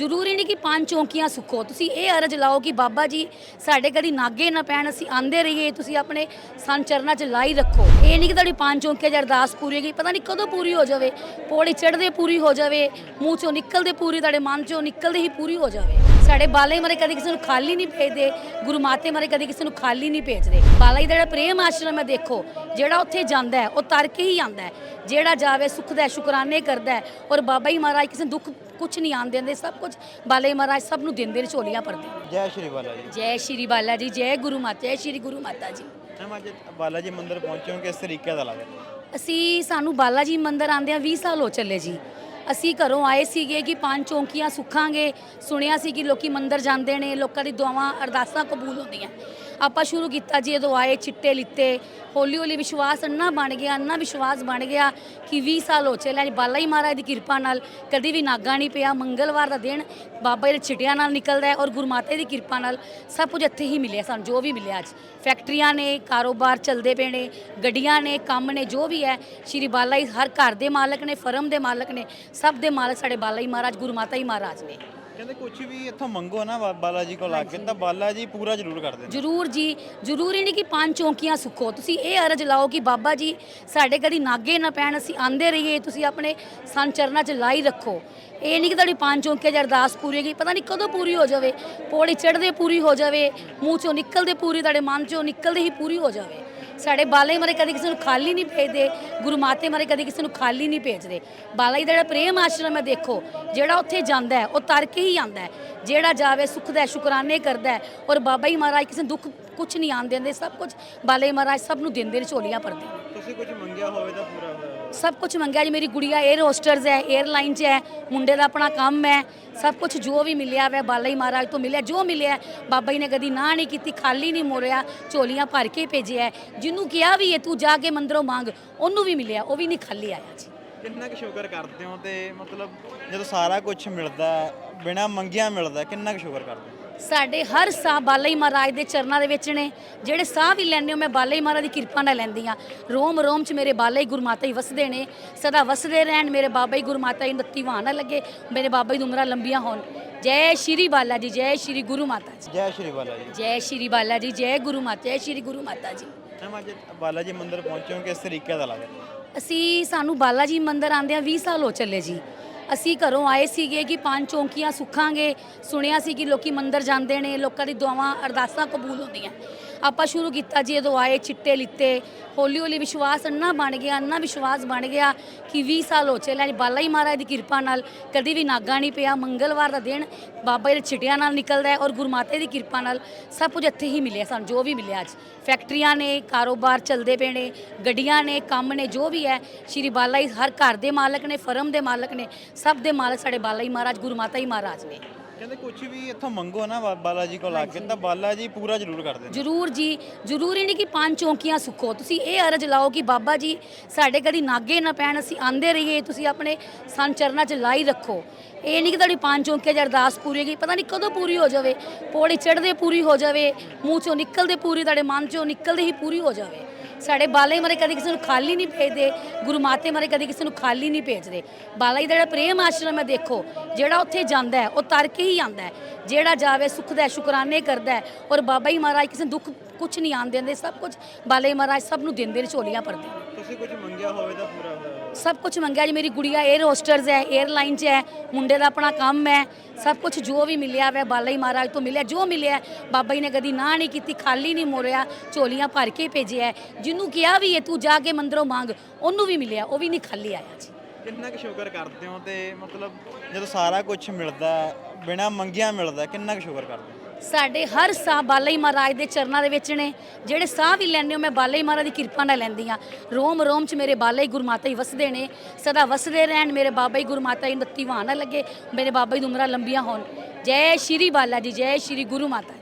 ਜ਼ਰੂਰੀ ਨਹੀਂ ਕਿ ਪੰਜ ਚੌਂਕੀਆਂ ਸੁੱਖੋ ਤੁਸੀਂ ਇਹ ਅਰਜ ਲਾਓ ਕਿ ਬਾਬਾ ਜੀ, ਸਾਡੇ ਕਦੀ ਨਾਗੇ ਨਾ ਪੈਣ, ਅਸੀਂ ਆਂਦੇ ਰਹੀਏ, ਤੁਸੀਂ ਆਪਣੇ ਸੰਨ ਚਰਨਾਂ 'ਚ ਲਾਈ ਰੱਖੋ। ਇਹ ਨਹੀਂ ਕਿ ਤੁਹਾਡੀ ਪੰਜ ਚੌਂਕੀਆਂ 'ਚ ਅਰਦਾਸ ਪੂਰੀ ਹੋ ਗਈ ਪਤਾ ਨਹੀਂ ਕਦੋਂ ਪੂਰੀ ਹੋ ਜਾਵੇ। ਪੌੜੀ ਚੜ੍ਹਦੇ ਪੂਰੀ ਹੋ ਜਾਵੇ, ਮੂੰਹ 'ਚੋਂ ਨਿਕਲਦੇ ਪੂਰੀ, ਤੁਹਾਡੇ ਮਨ 'ਚੋਂ ਨਿਕਲਦੇ ਹੀ ਪੂਰੀ ਹੋ ਜਾਵੇ। ਸਾਡੇ ਬਾਲੇ ਮਰੇ ਕਦੀ ਕਿਸੇ ਨੂੰ ਖਾਲੀ ਨਹੀਂ ਭੇਜਦੇ ਗੁਰੂ ਮਾਤੇ ਮਰੇ ਕਦੀ ਕਿਸੇ ਨੂੰ ਖਾਲੀ ਨਹੀਂ ਭੇਜਦੇ। ਬਾਲਾ ਦਾ ਜਿਹੜਾ ਪ੍ਰੇਮ ਆਸ਼ਰਮ ਹੈ ਦੇਖੋ ਜਿਹੜਾ ਉੱਥੇ ਜਾਂਦਾ ਹੈ ਉਹ ਤਰ ਕੇ ਹੀ ਆਂਦਾ ਹੈ। ਜਿਹੜਾ ਜਾਵੇ ਸੁੱਖ ਦਾ ਸ਼ੁਕਰਾਨੇ ਕਰਦਾ ਹੈ ਔਰ ਬਾਬਾ ਜੀ ਮਹਾਰਾਜ ਕਿਸੇ ਨੂੰ ਦੁੱਖ ਕੁਝ ਨਹੀਂ ਆਣ ਦਿੰਦੇ ਸਭ ਕੁਝ ਬਾਲਾ ਜੀ ਮਹਾਰਾਜ ਸਭ ਨੂੰ ਦਿੰਦੇ ਨੇ ਝੋਲੀਆਂ ਭਰਦੇ ਜੈ ਸ਼੍ਰੀ ਬਾਲਾ ਜੀ। ਜੈ ਸ਼੍ਰੀ ਬਾਲਾ ਜੀ ਜੈ ਗੁਰੂ ਮਾਤਾ ਜੈ ਸ਼੍ਰੀ ਗੁਰੂ ਮਾਤਾ ਜੀ। ਮੈਮ ਅੱਜ ਬਾਲਾ ਜੀ ਮੰਦਿਰ ਪਹੁੰਚੇ ਹੋ ਕਿਸ ਤਰੀਕੇ ਦਾ ਲੱਗ ਰਿਹਾ ਅਸੀਂ ਸਾਨੂੰ ਬਾਲਾ ਜੀ ਮੰਦਿਰ ਆਂਦਿਆਂ 20 ਸਾਲ ਹੋ ਚੱਲੇ ਜੀ। ਅਸੀਂ ਘਰੋਂ ਆਏ ਸੀਗੇ ਕਿ ਪੰਜ ਚੌਂਕੀਆਂ ਸੁੱਖਾਂਗੇ। ਸੁਣਿਆ ਸੀ ਕਿ ਲੋਕੀ ਮੰਦਰ ਜਾਂਦੇ ਨੇ, ਲੋਕਾਂ ਦੀ ਦੁਆਵਾਂ ਅਰਦਾਸਾਂ ਕਬੂਲ ਹੁੰਦੀਆਂ। ਆਪਾਂ ਸ਼ੁਰੂ ਕੀਤਾ ਜੀ, ਜਦੋਂ ਆਏ ਚਿੱਟੇ ਲਿੱਤੇ, ਹੌਲੀ ਹੌਲੀ ਵਿਸ਼ਵਾਸ ਅੰਨਾ ਬਣ ਗਿਆ ਅੰਨਾ ਵਿਸ਼ਵਾਸ ਬਣ ਗਿਆ ਕਿ 20 ਸਾਲ ਹੋ ਚੱਲੇ ਜੀ। ਬਾਲਾ ਜੀ ਮਹਾਰਾਜ ਦੀ ਕਿਰਪਾ ਨਾਲ ਕਦੀ ਵੀ ਨਾਗਾ ਨਹੀਂ ਪਿਆ। ਮੰਗਲਵਾਰ ਦਾ ਦਿਨ ਬਾਬਾ ਜੀ ਦੇ ਛਿਟਿਆਂ ਨਾਲ ਨਿਕਲਦਾ ਹੈ ਔਰ ਗੁਰਮਾਤੇ ਦੀ ਕਿਰਪਾ ਨਾਲ ਸਭ ਕੁਝ ਇੱਥੇ ਹੀ ਮਿਲਿਆ ਸਾਨੂੰ, ਜੋ ਵੀ ਮਿਲਿਆ ਅੱਜ। ਫੈਕਟਰੀਆਂ ਨੇ, ਕਾਰੋਬਾਰ ਚੱਲਦੇ ਪਏ ਨੇ, ਗੱਡੀਆਂ ਨੇ, ਕੰਮ ਨੇ, ਜੋ ਵੀ ਹੈ, ਸ਼੍ਰੀ ਬਾਲਾ ਜੀ ਹਰ ਘਰ ਦੇ ਮਾਲਕ ਨੇ, ਫਰਮ ਦੇ ਮਾਲਕ ਨੇ, ਸਭ ਦੇ ਮਾਲਕ ਸਾਡੇ ਬਾਲਾ ਜੀ ਮਹਾਰਾਜ ਗੁਰਮਾਤਾ ਜੀ ਮਹਾਰਾਜ ਨੇ। ਕਹਿੰਦੇ ਕੁਝ ਵੀ ਇੱਥੋਂ ਮੰਗੋ ਨਾ ਬਾ- ਬਾਲਾ ਜੀ ਕੋਲ ਆ ਕੇ, ਤਾਂ ਬਾਲਾ ਜੀ ਪੂਰਾ ਜ਼ਰੂਰ ਕਰਦੇ ਨੇ ਜ਼ਰੂਰ ਜੀ, ਜ਼ਰੂਰੀ ਨਹੀਂ ਕਿ ਪੰਜ ਚੌਂਕੀਆਂ ਸੁੱਖੋ ਤੁਸੀਂ ਇਹ ਅਰਜ ਲਾਓ ਕਿ ਬਾਬਾ ਜੀ, ਸਾਡੇ ਕਦੀ ਨਾਗੇ ਨਾ ਪੈਣ, ਅਸੀਂ ਆਂਦੇ ਰਹੀਏ, ਤੁਸੀਂ ਆਪਣੇ ਸੰਨ ਚਰਨਾਂ 'ਚ ਲਾਈ ਰੱਖੋ। ਇਹ ਨਹੀਂ ਕਿ ਤੁਹਾਡੀ ਪੰਜ ਚੌਂਕੀਆਂ 'ਚ ਅਰਦਾਸ ਪੂਰੀ ਹੋ ਗਈ ਪਤਾ ਨਹੀਂ ਕਦੋਂ ਪੂਰੀ ਹੋ ਜਾਵੇ। ਪੌੜੀ ਚੜ੍ਹਦੇ ਪੂਰੀ ਹੋ ਜਾਵੇ, ਮੂੰਹ 'ਚੋਂ ਨਿਕਲਦੇ ਪੂਰੀ, ਤੁਹਾਡੇ ਮਨ 'ਚੋਂ ਨਿਕਲਦੇ ਹੀ ਪੂਰੀ ਹੋ ਜਾਵੇ। ਸਾਡੇ ਬਾਲੇ ਮਾਰੇ ਕਦੇ ਕਿਸੇ ਨੂੰ ਖਾਲੀ ਨਹੀਂ ਭੇਜਦੇ, ਗੁਰੂ ਮਾਤੇ ਮਾਰੇ ਕਦੇ ਕਿਸੇ ਨੂੰ ਖਾਲੀ ਨਹੀਂ ਭੇਜਦੇ। ਬਾਲਾ ਜੀ ਦਾ ਜਿਹੜਾ ਪ੍ਰੇਮ ਆਸ਼ਰਮ ਹੈ ਦੇਖੋ, ਜਿਹੜਾ ਉੱਥੇ ਜਾਂਦਾ ਹੈ, ਉਹ ਤਰ ਕੇ ਹੀ ਆਂਦਾ ਹੈ। ਜਿਹੜਾ ਜਾਵੇ ਸੁੱਖ ਦਾ ਸ਼ੁਕਰਾਨੇ ਕਰਦਾ ਹੈ ਔਰ ਬਾਬਾ ਜੀ ਮਹਾਰਾਜ ਕਿਸੇ ਨੂੰ ਦੁੱਖ ਕੁਝ ਨਹੀਂ ਆਣ ਦਿੰਦੇ, ਸਭ ਕੁਝ ਬਾਲਾ ਜੀ ਮਹਾਰਾਜ ਸਭ ਨੂੰ ਦਿੰਦੇ ਨੇ, ਝੋਲੀਆਂ ਭਰਦੇ ਨੇ। ਤੁਸੀਂ ਕੁਝ ਮੰਗਿਆ ਹੋਵੇ ਤਾਂ ਪੂਰਾ ਹੋਇਆ। ਸਭ ਕੁਝ ਮੰਗਿਆ ਜੀ। ਮੇਰੀ ਗੁੜੀਆ 에ਅਰ ਹੋਸਟਰਸ ਹੈ 에ਅਰਲਾਈਨ 'ਚ ਹੈ, ਮੁੰਡੇ ਦਾ ਆਪਣਾ ਕੰਮ ਹੈ। ਸਭ ਕੁਝ ਜੋ ਵੀ ਮਿਲਿਆ ਵੈ, ਬਾਲਾ ਜੀ ਮਹਾਰਾਜ ਤੋਂ ਮਿਲਿਆ। ਜੋ ਮਿਲਿਆ, ਬਾਬਾ ਜੀ ਨੇ ਕਦੀ ਨਾ ਨਹੀਂ ਕੀਤੀ, ਖਾਲੀ ਨਹੀਂ ਮੋੜਿਆ, ਝੋਲੀਆਂ ਭਰ ਕੇ ਭੇਜਿਆ ਜਿਹਨੂੰ ਕਿਹਾ ਵੀ ਇਹ ਤੂੰ ਜਾ ਕੇ ਮੰਦਰੋਂ ਮੰਗ। ਉਹਨੂੰ ਵੀ ਮਿਲਿਆ, ਉਹ ਵੀ ਨਹੀਂ ਖਾਲੀ ਆਇਆ ਜੀ। ਕਿੰਨਾ ਕੁ ਸ਼ੁਕਰ ਕਰਦੇ ਹੋ ਤੇ ਮਤਲਬ ਜਦੋਂ ਸਾਰਾ ਕੁਝ ਮਿਲਦਾ ਬਿਨਾ ਮੰਗਿਆ ਮਿਲਦਾ ਕਿੰਨਾ ਕੁ ਸ਼ੁਕਰ ਕਰਦੇ ਹੋ? ਸਾਡੇ ਹਰ ਸਾਹ ਬਾਲਾ ਜੀ ਮਹਾਰਾਜ ਦੇ ਚਰਨਾਂ ਦੇ ਵਿੱਚ ਨੇ। ਜਿਹੜੇ ਸਾਹ ਵੀ ਲੈਂਦੇ ਹੋ ਮੈਂ ਬਾਲਾ ਜੀ ਮਹਾਰਾਜ ਦੀ ਕਿਰਪਾ ਨਾਲ ਲੈਂਦੀ ਆ ਰੋਮ ਰੋਮ ਚ ਮੇਰੇ ਬਾਲਾ ਜੀ ਗੁਰਮਾਤਾ ਜੀ ਵਸਦੇ ਨੇ। ਸਦਾ ਵਸਦੇ ਰਹਿਣ ਮੇਰੇ ਬਾਬਾ ਜੀ ਗੁਰਮਾਤਾ ਜੀ ਨੂੰ ਦਿੱਤੀ ਵਾਹ ਨਾ ਲੱਗੇ। ਮੇਰੇ ਬਾਬਾ ਦੀ ਉਮਰਾਂ ਲੰਬੀਆਂ ਹੋਣ। ਜੈ ਸ਼੍ਰੀ ਬਾਲਾ ਜੀ ਜੈ ਸ਼੍ਰੀ ਗੁਰੂ ਮਾਤਾ ਜੀ। ਜੈ ਸ਼੍ਰੀ ਬਾਲਾ ਜੀ। ਜੈ ਸ਼੍ਰੀ ਬਾਲਾ ਜੀ ਜੈ ਗੁਰੂ ਮਾਤਾ ਜੈ ਸ਼੍ਰੀ ਗੁਰੂ ਮਾਤਾ ਜੀ। ਮੈਮ ਅੱਜ ਬਾਲਾ ਜੀ ਮੰਦਿਰ ਪਹੁੰਚੇ ਹੋ ਕਿਸ ਤਰੀਕੇ ਦਾ ਲੱਗ ਰਿਹਾ? ਅਸੀਂ, ਸਾਨੂੰ ਬਾਲਾ ਜੀ ਮੰਦਿਰ ਆਂਦਿਆਂ 20 ਸਾਲ ਹੋ ਚੱਲੇ ਜੀ। ਅਸੀਂ ਘਰੋਂ ਆਏ ਸੀਗੇ ਕਿ ਪੰਜ ਚੌਂਕੀਆਂ ਸੁੱਖਾਂਗੇ। ਸੁਣਿਆ ਸੀ ਕਿ ਲੋਕੀ ਮੰਦਿਰ ਜਾਂਦੇ ਨੇ, ਲੋਕਾਂ ਦੀ ਦੁਆਵਾਂ ਅਰਦਾਸਾਂ ਕਬੂਲ ਹੁੰਦੀਆਂ। ਆਪਾਂ ਸ਼ੁਰੂ ਕੀਤਾ ਜੀ, ਜਦੋਂ ਆਏ ਚਿੱਟੇ ਲਿੱਤੇ, ਹੌਲੀ ਹੌਲੀ ਵਿਸ਼ਵਾਸ ਅੰਨਾ ਬਣ ਗਿਆ ਅੰਨਾ ਵਿਸ਼ਵਾਸ ਬਣ ਗਿਆ ਕਿ 20 ਸਾਲ ਹੋ ਚੱਲੇ ਜੀ ਬਾਲਾ ਜੀ ਮਹਾਰਾਜ ਦੀ ਕਿਰਪਾ ਨਾਲ ਕਦੀ ਵੀ ਨਾਗਾ ਨਹੀਂ ਪਿਆ। ਮੰਗਲਵਾਰ ਦਾ ਦਿਨ ਬਾਬਾ ਜੀ ਦੇ ਛਿਟਿਆਂ ਨਾਲ ਨਿਕਲਦਾ ਹੈ ਔਰ ਗੁਰਮਾਤੇ ਦੀ ਕਿਰਪਾ ਨਾਲ ਸਭ ਕੁਝ ਇੱਥੇ ਹੀ ਮਿਲਿਆ ਸਾਨੂੰ, ਜੋ ਵੀ ਮਿਲਿਆ ਅੱਜ। ਫੈਕਟਰੀਆਂ ਨੇ, ਕਾਰੋਬਾਰ ਚੱਲਦੇ ਪਏ ਨੇ, ਗੱਡੀਆਂ ਨੇ, ਕੰਮ ਨੇ, ਜੋ ਵੀ ਹੈ, ਸ਼੍ਰੀ ਬਾਲਾ ਜੀ ਹਰ ਘਰ ਦੇ ਮਾਲਕ ਨੇ, ਫਰਮ ਦੇ ਮਾਲਕ ਨੇ, ਸਭ ਦੇ ਮਾਲਕ ਸਾਡੇ ਬਾਲਾ ਜੀ ਮਹਾਰਾਜ ਗੁਰਮਾਤਾ ਜੀ ਮਹਾਰਾਜ ਨੇ। ਕਹਿੰਦੇ ਕੁਝ ਵੀ ਇੱਥੋਂ ਮੰਗੋ ਨਾ ਬਾ- ਬਾਲਾ ਜੀ ਕੋਲ ਆ ਕੇ ਤਾਂ ਬਾਲਾ ਜੀ ਪੂਰਾ ਜ਼ਰੂਰ ਕਰਦੇ ਨੇ ਜ਼ਰੂਰ ਜੀ ਜ਼ਰੂਰੀ ਨਹੀਂ ਕਿ ਪੰਜ ਚੌਂਕੀਆਂ ਸੁੱਖੋ ਤੁਸੀਂ ਇਹ ਅਰਜ ਲਾਓ ਕਿ ਬਾਬਾ ਜੀ ਸਾਡੇ ਕਦੀ ਨਾਗੇ ਨਾ ਪੈਣ ਅਸੀਂ ਆਂਦੇ ਰਹੀਏ ਤੁਸੀਂ ਆਪਣੇ ਸੰਨ ਚਰਨਾਂ 'ਚ ਲਾਈ ਰੱਖੋ। ਇਹ ਨਹੀਂ ਕਿ ਤੁਹਾਡੀ ਪੰਜ ਚੌਂਕੀਆਂ 'ਚ ਅਰਦਾਸ ਪੂਰੀ ਹੋ ਗਈ ਪਤਾ ਨਹੀਂ ਕਦੋਂ ਪੂਰੀ ਹੋ ਜਾਵੇ। ਪੌੜੀ ਚੜ੍ਹਦੇ ਪੂਰੀ ਹੋ ਜਾਵੇ ਮੂੰਹ 'ਚੋਂ ਨਿਕਲਦੇ ਪੂਰੀ ਤੁਹਾਡੇ ਮਨ 'ਚੋਂ ਨਿਕਲਦੇ ਹੀ ਪੂਰੀ ਹੋ ਜਾਵੇ। ਸਾਡੇ ਬਾਲੇ ਮਰੇ ਕਦੇ ਕਿਸੇ ਨੂੰ ਖਾਲੀ ਨਹੀਂ ਭੇਜਦੇ, ਗੁਰੂ ਮਾਤੇ ਮਰੇ ਕਦੇ ਕਿਸੇ ਨੂੰ ਖਾਲੀ ਨਹੀਂ ਭੇਜਦੇ। ਬਾਲਾ ਜੀ ਦਾ ਜਿਹੜਾ ਪ੍ਰੇਮ ਆਸ਼ਰਮ ਹੈ, ਦੇਖੋ, ਜਿਹੜਾ ਉੱਥੇ ਜਾਂਦਾ ਹੈ, ਉਹ ਤਰ ਕੇ ਹੀ ਆਂਦਾ ਹੈ। ਜਿਹੜਾ ਜਾਵੇ, ਸੁੱਖ ਦਾ ਸ਼ੁਕਰਾਨੇ ਕਰਦਾ ਹੈ ਔਰ ਬਾਬਾ ਜੀ ਮਹਾਰਾਜ ਕਿਸੇ ਨੂੰ ਦੁੱਖ ਕੁਝ ਨਹੀਂ ਆਣ ਦਿੰਦੇ, ਸਭ ਕੁਝ ਬਾਲਾ ਜੀ ਮਹਾਰਾਜ ਸਭ ਨੂੰ ਦਿੰਦੇ ਨੇ, ਝੋਲੀਆਂ ਭਰਦੇ ਨੇ। ਤੁਸੀਂ ਕੁਝ ਮੰਗਿਆ ਹੋਵੇ ਤਾਂ ਪੂਰਾ ਹੋਇਆ। ਸਭ ਕੁਝ ਮੰਗਿਆ ਜੀ। ਮੇਰੀ ਗੁੜੀਆ 에ਅਰ ਹੋਸਟਰਸ ਹੈ 에ਅਰਲਾਈਨ 'ਚ ਹੈ, ਮੁੰਡੇ ਦਾ ਆਪਣਾ ਕੰਮ ਹੈ। ਸਭ ਕੁਝ ਜੋ ਵੀ ਮਿਲਿਆ ਵੈ, ਬਾਲਾ ਜੀ ਮਹਾਰਾਜ ਤੋਂ ਮਿਲਿਆ। ਜੋ ਮਿਲਿਆ, ਬਾਬਾ ਜੀ ਨੇ ਕਦੀ ਨਾ ਨਹੀਂ ਕੀਤੀ, ਖਾਲੀ ਨਹੀਂ ਮੋੜਿਆ ਝੋਲੀਆਂ ਭਰ ਕੇ ਭੇਜਿਆ ਜਿਹਨੂੰ ਕਿਹਾ ਵੀ ਹੈ, ਤੂੰ ਜਾ ਕੇ ਮੰਦਰੋਂ ਮੰਗ। ਉਹਨੂੰ ਵੀ ਮਿਲਿਆ, ਉਹ ਵੀ ਨਹੀਂ ਖਾਲੀ ਆਇਆ ਜੀ। ਕਿੰਨਾ ਕੁ ਸ਼ੁਕਰ ਕਰਦੇ ਹੋ ਤੇ ਮਤਲਬ ਜਦੋਂ ਸਾਰਾ ਕੁਝ ਮਿਲਦਾ, ਬਿਨਾ ਮੰਗਿਆ ਮਿਲਦਾ, ਕਿੰਨਾ ਕੁ ਸ਼ੁਕਰ ਕਰਦੇ ਹੋ? ਸਾਡੇ ਹਰ ਸਾਹ ਬਾਲਾ ਹੀ ਮਹਾਰਾਜ ਦੇ ਚਰਨਾਂ ਦੇ ਵਿੱਚ ਨੇ। ਜਿਹੜੇ ਸਾਹ ਵੀ ਲੈਂਦੇ ਹੋ, ਮੈਂ ਬਾਲਾ ਹੀ ਮਹਾਰਾਜ ਦੀ ਕਿਰਪਾ ਨਾਲ ਲੈਂਦੀ ਆ ਰੋਮ ਰੋਮ ਚ ਮੇਰੇ ਬਾਲਾ ਜੀ ਗੁਰਮਾਤਾ ਹੀ ਵਸਦੇ ਨੇ। ਸਦਾ ਵਸਦੇ ਰਹਿਣ, ਮੇਰੇ ਬਾਬਾ ਹੀ ਗੁਰਮਾਤਾ ਜੀ ਨੱਤੀ ਵਾਹ ਨਾ ਲੱਗੇ। ਮੇਰੇ ਬਾਬਾ ਜੀ ਦੀ ਉਮਰਾਂ ਲੰਬੀਆਂ ਹੋਣ। ਜੈ ਸ਼੍ਰੀ ਬਾਲਾ ਜੀ, ਜੈ ਸ਼੍ਰੀ ਗੁਰੂ ਮਾਤਾ ਜੀ।